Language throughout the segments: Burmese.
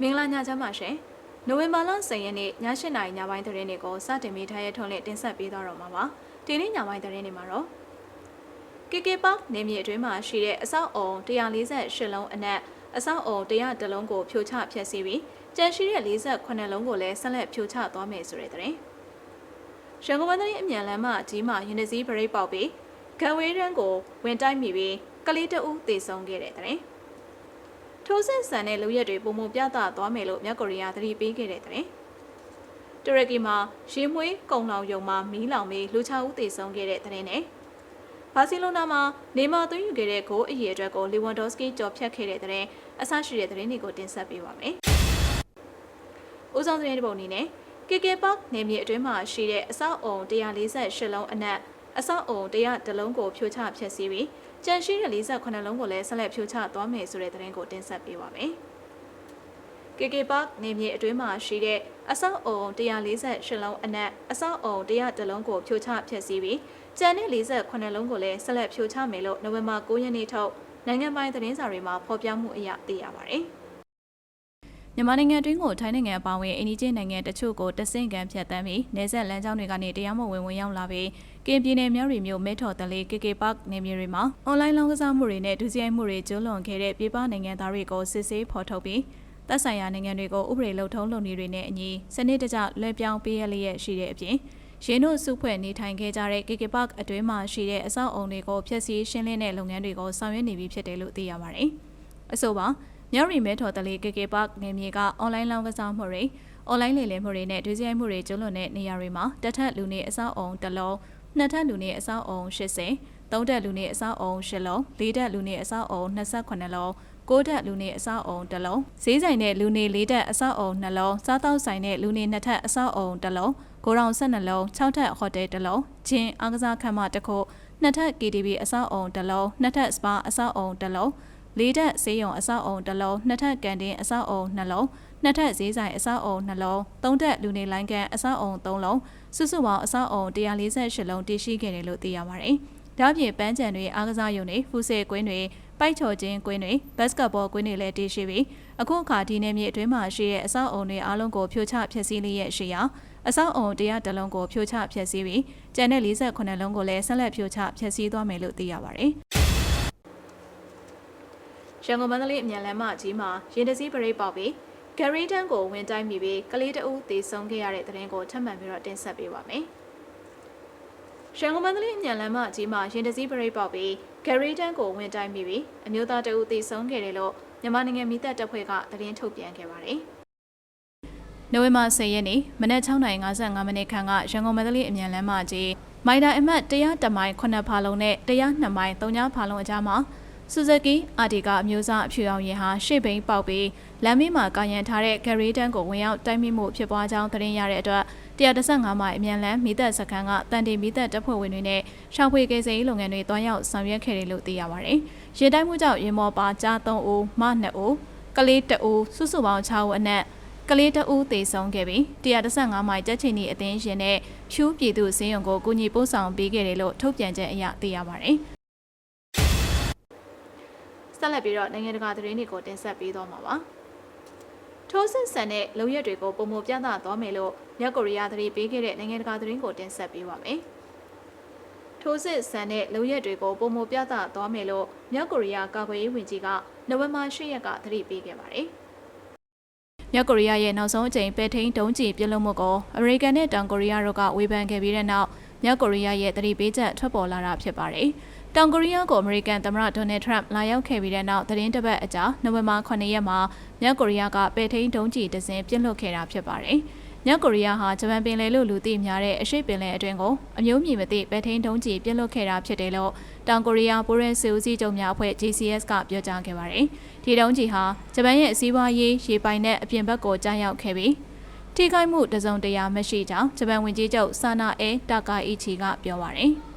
မင်္ဂလာညချမ်းပါရှင်နိုဝင်ဘာလ10ရက်နေ့ည8:00နာရီညပိုင်းသတင်းတွေကိုစတင်မိထားရထုံးနဲ့တင်ဆက်ပေးသွားတော့မှာပါဒီနေ့ညပိုင်းသတင်းတွေမှာတော့ KK Park နေမြေအတွင်းမှာရှိတဲ့အဆောက်အုံ148လုံးအနက်အဆောက်အုံ100တလုံးကိုဖြိုချဖျက်ဆီးပြီးကျန်ရှိတဲ့48လုံးကိုလည်းဆက်လက်ဖြိုချသွားမယ်ဆိုတဲ့သတင်းရန်ကုန်ဝန်သတင်းအမြန်လမ်းမှကြီးမှရင်တစည်းပရိတ်ပေါက်ပြီးဂံဝေးရန်ကိုဝင်တိုက်မိပြီးကလေးတအုပ်တေဆုံးခဲ့တဲ့သတင်း ထိုးစစ်ဆန်တဲ့လူရက်တွေပုံမပြသသွားမယ်လို့မြောက်ကိုရီးယားသတိပေးခဲ့တဲ့သတင်းတူရကီမှာရေမွေးကုံလောင်ယုံမှာမီးလောင်ပြီးလူ6ဦးသေဆုံးခဲ့တဲ့သတင်းနဲ့ဘာစီလိုနာမှာနေမာသွင်းယူခဲ့တဲ့ဂိုးအရေအတွက်ကိုလီဝန်ဒော့စကီကြော်ဖြတ်ခဲ့တဲ့သတင်းအဆရှိတဲ့သတင်းတွေကိုတင်ဆက်ပေးပါမယ်။ဦးဆောင်သတင်းတစ်ပုဒ်အနေနဲ့ KK Park နေမြေအတွင်းမှာရှိတဲ့အဆောက်အုံ148လုံးအနက် အဆောက်အုံ100တလုံးကိုဖြိုချဖျက်ဆီးပြီးကြန့်ရှိတဲ့48လုံးကိုလည်းဆက်လက်ဖြိုချသွားမယ်ဆိုတဲ့သတင်းကိုတင်ဆက်ပေးပါမယ်။ KK Park နေမြေအတွင်းမှာရှိတဲ့အဆောက်အုံ148လုံးအနက်အဆောက်အုံ100တလုံးကိုဖြိုချဖျက်ဆီးပြီးကျန်တဲ့48လုံးကိုလည်းဆက်လက်ဖြိုချမယ်လို့နိုဝင်ဘာ9ရက်နေ့ထုတ်နိုင်ငံပိုင်သတင်းစာတွေမှာဖော်ပြမှုအရသိရပါတယ်။ မြန်မာနိုင်ငံတွင်းကိုထိုင်းနိုင်ငံအပါအဝင်အိန္ဒိယနိုင်ငံတချို့ကိုတဆင့်ကန်ဖြတ်တန်းပြီးနေဆက်လမ်းကြောင်းတွေကနေတရားမဝင်ဝင်ရောက်လာပြီးကင်ပြည်နယ်မြောက်ရီမြို့မဲထော်တလေး KK Park နေမြေတွေမှာအွန်လိုင်းလောင်းကစားမှုတွေနဲ့ဒုစရိုက်မှုတွေကျူးလွန်ခဲ့တဲ့ပြည်ပနိုင်ငံသားတွေကိုစစ်ဆေးဖော်ထုတ်ပြီးသက်ဆိုင်ရာနိုင်ငံတွေကိုဥပဒေလုံထုံးလုပ်နည်းတွေနဲ့အညီစနစ်တကျလွှဲပြောင်းပေးရလျက်ရှိတဲ့အပြင်ရင်းတို့စုဖွဲ့နေထိုင်ခဲ့ကြတဲ့ KK Park အတွင်းမှာရှိတဲ့အဆောက်အုံတွေကိုဖျက်ဆီးရှင်းလင်းတဲ့လုပ်ငန်းတွေကိုဆောင်ရွက်နေပြီဖြစ်တယ်လို့သိရပါတယ်။အဆိုပါ မြောက်ရီမဲထော်တလေး KK Park နေမြေကအွန်လိုင်းလောင်းကစားမှုတွေအွန်လိုင်းလေလည်မှုတွေနဲ့ဒုစရိုက်မှုတွေကျူးလွန်တဲ့နေရာတွေမှာတက်ထက်လူနေအဆောက်အုံတစ်လုံးနှစ်ထပ်လူနေအဆောက်အုံ80သုံးတက်လူနေအဆောက်အုံ10လုံးလေးတက်လူနေအဆောက်အုံ28လုံးကိုတက်လူနေအဆောက်အုံတစ်လုံးဈေးဆိုင်တဲ့လူနေလေးတက်အဆောက်အုံနှလုံးစားတောက်ဆိုင်တဲ့လူနေနှစ်ထပ်အဆောက်အုံတစ်လုံးကိုရောင်12လုံး6ထပ်ဟိုတယ်တစ်လုံးဂျင်းအားကစားခန်းမတစ်ခုနှစ်ထပ် KTV အဆောက်အုံတစ်လုံးနှစ်ထပ် SPA အဆောက်အုံတစ်လုံး လေးထပ်ဆေးရုံအဆောက်အုံတစ်လုံးနှစ်ထပ်ကန်တင်းအဆောက်အုံနှလုံးနှစ်ထပ်ဈေးဆိုင်အဆောက်အုံနှလုံးသုံးထပ်လူနေလိုင်းကန်အဆောက်အုံ၃လုံးစုစုပေါင်းအဆောက်အုံ148လုံးတည်ရှိခဲ့တယ်လို့သိရပါတယ်။ဒါ့အပြင်ပန်းချံတွေအားကစားရုံတွေဖူးဆဲကွင်းတွေပိုက်ချော်ခြင်းကွင်းတွေဘတ်စကတ်ဘောကွင်းတွေလည်းတည်ရှိပြီးအခုအခါဒီနေ့မြေအတွင်းမှာရှိတဲ့အဆောက်အုံတွေအားလုံးကိုဖြိုချဖျက်ဆီးလျက်ရှိရာအဆောက်အုံတရားတလုံးကိုဖြိုချဖျက်ဆီးပြီးကျန်တဲ့48လုံးကိုလည်းဆက်လက်ဖြိုချဖျက်ဆီးသွားမယ်လို့သိရပါတယ်။ ရန်ကုန်မန္တလေးအမြန်လမ်းမကြီးမှာရင်တစည်းပရိတ်ပေါက်ပြီးဂရီတန်ကိုဝင်တိုက်မိပြီးကလေးတအုပ်သေဆုံးခဲ့ရတဲ့တဲ့ရင်ကိုထပ်မံပြီးတော့တင်ဆက်ပေးပါမယ်။ရန်ကုန်မန္တလေးအမြန်လမ်းမကြီးမှာရင်တစည်းပရိတ်ပေါက်ပြီးဂရီတန်ကိုဝင်တိုက်မိပြီးအမျိုးသားတအုပ်သေဆုံးခဲ့တယ်လို့မြန်မာနိုင်ငံမိသက်တပ်ဖွဲ့ကသတင်းထုတ်ပြန်ခဲ့ပါတယ်။နိုဝင်ဘာ10ရက်နေ့မနက်6:55မိနစ်ခန့်ကရန်ကုန်မန္တလေးအမြန်လမ်းမကြီးမိုင်တာအမှတ်100မိုင်9ဖာလုံးနဲ့102မိုင်3ဖာလုံးအကြားမှာ ဆူဇကီအာဒီကအမျိုးသားအဖြူအောင်ရင်ဟာရှေ့ဘိန်းပေါက်ပြီးလမ်းမေးမှာကာရန်ထားတဲ့ဂရီတန်ကိုဝင်ရောက်တိုက်မိမှုဖြစ်ပွားကြောင်းသတင်းရတဲ့အတွက်135မိုင်အမြန်လမ်းမိသက်စခန်းကတန်တီမိသက်တပ်ဖွဲ့ဝင်တွေနဲ့ရှောင်းဖွေကိစ္စရေးလုပ်ငန်းတွေတွားရောက်ဆောင်ရွက်ခဲ့တယ်လို့သိရပါတယ်။ရေတိုက်မှုကြောင့်ရင်မော်ပါကြား3ဦးမ2ဦးကလေး2ဦးစုစုပေါင်း6ဦးအနက်ကလေးတဦးသေဆုံးခဲ့ပြီး135မိုင်တက်ချီနီအသင်းရှင်နဲ့ဖြူးပြည်သူစင်းရုံကိုကူညီပို့ဆောင်ပေးခဲ့တယ်လို့ထုတ်ပြန်ချက်အရသိရပါတယ်။ ဆက်လက်ပြီးတော့နိုင်ငံတကာသတင်းတွေကိုတင်ဆက်ပေးသွားမှာပါ။ထိုးစစ်ဆန်တဲ့လုံရက်တွေကိုပုံမပြသသွားမယ်လို့မြောက်ကိုရီးယားသတင်းပေးခဲ့တဲ့နိုင်ငံတကာသတင်းကိုတင်ဆက်ပေးပါမယ်။ထိုးစစ်ဆန်တဲ့လုံရက်တွေကိုပုံမပြသသွားမယ်လို့မြောက်ကိုရီးယားကာကွယ်ရေးဝန်ကြီးကနိုဝင်ဘာ၈ရက်ကသတိပေးခဲ့ပါတယ်။မြောက်ကိုရီးယားရဲ့နောက်ဆုံးအကြိမ်ပဲထိန်ဒုံးကျည်ပြစ်လွတ်မှုကိုအမေရိကန်နဲ့တောင်ကိုရီးယားတို့ကဝေဖန်ခဲ့ပြီးတဲ့နောက်မြောက်ကိုရီးယားရဲ့သတိပေးချက်ထွက်ပေါ်လာတာဖြစ်ပါတယ်။ တောင်ကိုရီးယားကိုအမေရိကန်သမ္မတဒေါ်နယ်ထရမ့်လာရောက်ခဲ့ပြီးတဲ့နောက်သတင်းတပတ်အကြာနိုဝင်ဘာ9ရက်မှာမြောက်ကိုရီးယားကပဲ့ထိန်ဒုံးကျည်တစင်ပြစ်လွတ်ခဲ့တာဖြစ်ပါတယ်။မြောက်ကိုရီးယားဟာဂျပန်ပင်လယ်လို့လူသိများတဲ့အရှိပင်လယ်အတွင်းကိုအမျိုးမြင်မသိပဲ့ထိန်ဒုံးကျည်ပြစ်လွတ်ခဲ့တာဖြစ်တယ်လို့တောင်ကိုရီးယားပိုရဲစီဦးစီးချုပ်များအဖွဲ့ GCS ကပြောကြားခဲ့ပါတယ်။ဒီဒုံးကျည်ဟာဂျပန်ရဲ့စီးပွားရေးရေပိုင်နဲ့အပြင်ဘက်ကိုကြားရောက်ခဲ့ပြီးထိခိုက်မှုတစုံတရာမရှိကြောင်းဂျပန်ဝန်ကြီးချုပ်ဆာနာအဲတာကာအီချီကပြောပါတယ်။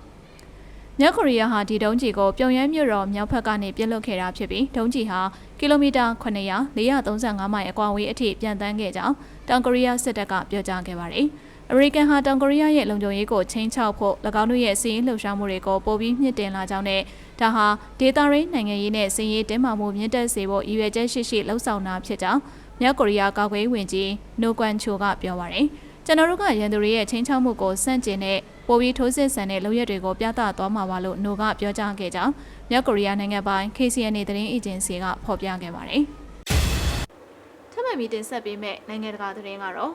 မြောက်ကိုရီးယားဟာဒီဒုံးကျည်ကိုပြုံယမ်းမြို့တော်မြောက်ဘက်ကနေပြစ်လွတ်ခဲ့တာဖြစ်ပြီးဒုံးကျည်ဟာကီလိုမီတာ900 435မိုင်အကွာဝေးအထိပြန်တန်းခဲ့ကြောင်းတောင်ကိုရီးယားစစ်တပ်ကပြောကြားခဲ့ပါတယ်။အမေရိကန်ဟာတောင်ကိုရီးယားရဲ့လုံခြုံရေးကိုချင်းချောက်ဖို့၎င်းတို့ရဲ့စီးရင်လှုပ်ရှားမှုတွေကိုပိုပြီးမြင့်တင်လာကြောင်းနဲ့ဒါဟာဒေတာရင်းနိုင်ငံရေးနဲ့စီးရင်တင်းမာမှုမြင့်တက်စေဖို့ရည်ရွယ်ချက်ရှိရှိလှုံ့ဆော်တာဖြစ်ကြောင်းမြောက်ကိုရီးယားကာကွယ်ရေးဝန်ကြီးနိုကွမ်ချိုကပြောပါရယ်ကျွန်တော်တို့ကရန်သူတွေရဲ့ချင်းချောက်မှုကိုစန့်ကျင်တဲ့ ပိုပြီးထိုးစစ်ဆန်တဲ့လုပ်ရက်တွေကိုပြသသွားမှာပါလို့နိုကပြောကြားခဲ့ကြောင်းမြောက်ကိုရီးယားနိုင်ငံပိုင် KCNA သတင်းအေဂျင်စီကဖော်ပြခဲ့ပါတယ်။ထပ်မံပြီးတင်ဆက်ပေးမဲ့နိုင်ငံတကာသတင်းကတော့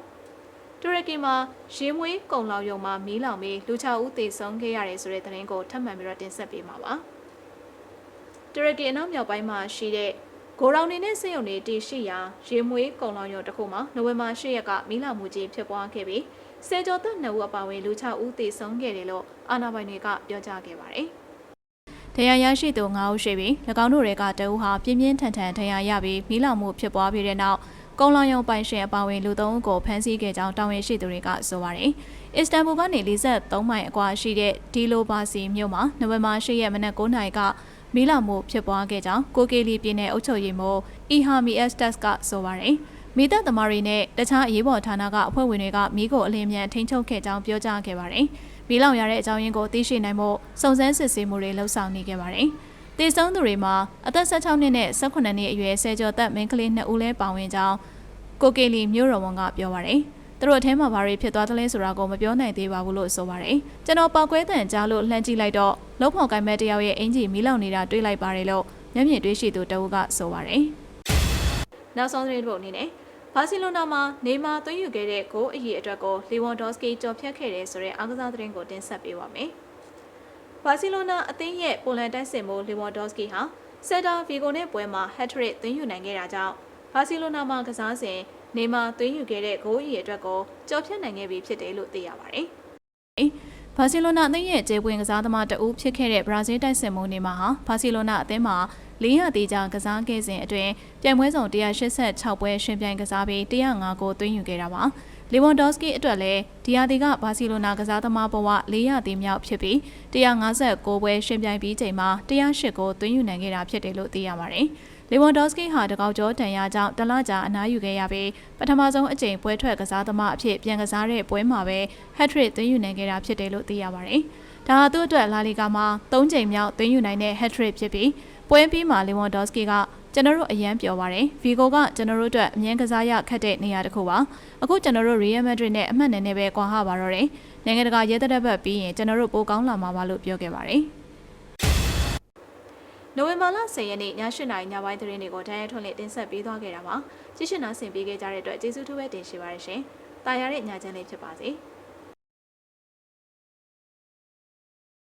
တူရကီမှာရေမွေးကုံလောင်ရုံမှာမီးလောင်ပြီးလူ6ဦးသေဆုံးခဲ့ရတယ်ဆိုတဲ့သတင်းကိုထပ်မံပြီးတော့တင်ဆက်ပေးမှာပါ။တူရကီအနောက်မြောက်ပိုင်းမှာရှိတဲ့ဂိုရောင်နေနဲ့စစ်ရုံတွေတည်ရှိရာရေမွေးကုံလောင်ရုံတစ်ခုမှာနိုဝင်ဘာ10ရက်ကမီးလောင်မှုကြီးဖြစ်ပွားခဲ့ပြီး စေကျော်သက်2ဦးအပါအဝင်လူ6ဦးသေဆုံးခဲ့တယ်လို့အာဏာပိုင်တွေကပြောကြားခဲ့ပါတယ်။တရားရရှိသူ9ဦးရှိပြီး၎င်းတို့တွေကတအူးဟာပြင်းပြင်းထန်ထန်တရားရပြီးမီးလောင်မှုဖြစ်ပွားပြီးတဲ့နောက်ကုန်းလောင်ရုံပိုင်ရှင်အပါအဝင်လူ3ဦးကိုဖမ်းဆီးခဲ့ကြောင်းတာဝန်ရှိသူတွေကဆိုပါတယ်။အစ္စတန်ဘူကနေ43မိုင်အကွာရှိတဲ့ဒီလိုဘာစီမြို့မှာနိုဝင်ဘာ10ရက်မနက်9:00နာရီကမီးလောင်မှုဖြစ်ပွားခဲ့ကြောင်းကိုကေလီပြည်နယ်အုပ်ချုပ်ရေးမှူးအီဟာမီအက်စတက်စ်ကဆိုပါတယ်။ မိသက်သမားတွေနဲ့တခြားအရေးပေါ်ဌာနကအဖွဲ့ဝင်တွေကမိကိုအလင်းမြန်ထိန်းချုပ်ခဲ့ကြောင်းပြောကြားခဲ့ပါတယ်။မီးလောင်ရတဲ့အကြောင်းရင်းကိုသိရှိနိုင်ဖို့စုံစမ်းစစ်ဆေးမှုတွေလှုပ်ဆောင်နေခဲ့ပါတယ်။တေဆုံးသူတွေမှာအသက်16နှစ်နဲ့18နှစ်အရွယ်ဆယ်ကျော်သက်မင်းကလေး2ဦးလဲပါဝင်ကြောင်းကိုကေလီမျိုးတော်ဝန်ကပြောပါတယ်။သူတို့အထဲမှာဘာတွေဖြစ်သွားသလဲဆိုတာကိုမပြောနိုင်သေးပါဘူးလို့ဆိုပါတယ်။ကျွန်တော်ပောက်ကွဲတန်ကြားလို့လှမ်းကြည့်လိုက်တော့လုံဖော်ကိုင်မဲ့တယောက်ရဲ့အင်ဂျီမီးလောင်နေတာတွေ့လိုက်ပါတယ်လို့မျက်မြင်တွေ့ရှိသူတဦးကဆိုပါတယ်။နောက်ဆုံးသတင်းတစ်ပုဒ်အနေနဲ့ ဘာစီလိုနာမှာနေမာသွင်းယူခဲ့တဲ့ဂိုးအရေးအတွက်ကိုလီဝွန်ဒေါ့စကီကြော်ဖြတ်ခဲ့တယ်ဆိုတဲ့အားကစားသတင်းကိုတင်ဆက်ပေးပါမယ်။ဘာစီလိုနာအသင်းရဲ့ပိုလန်တိုက်စစ်မှုလီဝွန်ဒေါ့စကီဟာဆယ်တာဗီဂိုနဲ့ပွဲမှာဟက်ထရစ်သွင်းယူနိုင်ခဲ့တာကြောင့်ဘာစီလိုနာမှာကစားစဉ်နေမာသွင်းယူခဲ့တဲ့ဂိုးအရေးအတွက်ကိုကြော်ဖြတ်နိုင်ခဲ့ပြီဖြစ်တယ်လို့သိရပါတယ်။ ဘာစီလိုနာအသင်းရဲ့ကျေပွင့်ကစားသမားတဦးဖြစ်ခဲ့တဲ့ဘရာဇီးတိုက်စစ်မှုနေမှာဟာဘာစီလိုနာအသင်းမှာ၄ရာတီကြာကစားခဲ့စဉ်အတွင်းပြိုင်ပွဲဆောင်186ပွဲရှင်ပြိုင်ကစားပြီး105ကိုသွင်းယူခဲ့တာပါ။လီဝွန်ဒေါစကီအတွက်လည်းဒီယာတီကဘာစီလိုနာကစားသမားဘဝ၄ရာတီမြောက်ဖြစ်ပြီး156ပွဲရှင်ပြိုင်ပြီးချိန်မှာ108ကိုသွင်းယူနိုင်ခဲ့တာဖြစ်တယ်လို့သိရပါတယ်။ လီဝွန်ဒေါစကီဟာတကောက်ကျော်တန်ရာကြောင့်တလကြာအနားယူခဲ့ရပြီးပထမဆုံးအကြိမ်ပွဲထွက်ကစားသမားအဖြစ်ပြန်ကစားတဲ့ပွဲမှာပဲဟက်ထရစ်သွင်းယူနိုင်ခဲ့တာဖြစ်တယ်လို့သိရပါတယ်။ဒါဟာသူ့အတွက်လာလီဂါမှာ၃ချိန်မြောက်သွင်းယူနိုင်တဲ့ဟက်ထရစ်ဖြစ်ပြီးပွဲပြီးမှာလီဝွန်ဒေါစကီကကျွန်တော်တို့အရန်ပြောပါတယ်ဗီဂိုကကျွန်တော်တို့အတွက်အမြင်ကစားရခက်တဲ့နေရာတစ်ခုပါအခုကျွန်တော်တို့ရီယယ်မက်ဒရစ်နဲ့အမှတ်နဲ့နဲ့ပဲကွာဟပါတော့တယ်နိုင်ငံတကာရဲတပ်ဘက်ပြီးရင်ကျွန်တော်တို့ပိုကောင်းလာမှာပါလို့ပြောခဲ့ပါတယ် နိုဝင်ဘာလ10ရက်နေ့ည8:00နာရီညပိုင်းသတင်းတွေကိုတန်းရထွန်းလေးတင်ဆက်ပေးသွားခဲ့တာပါကြည့်ရှုနာဆင်ပေးခဲ့ကြတဲ့အတွက်ကျေးဇူးထူးပဲတင်ရှိပါတယ်ရှင်တာယာတဲ့ညချမ်းလေးဖြစ်ပါစေ။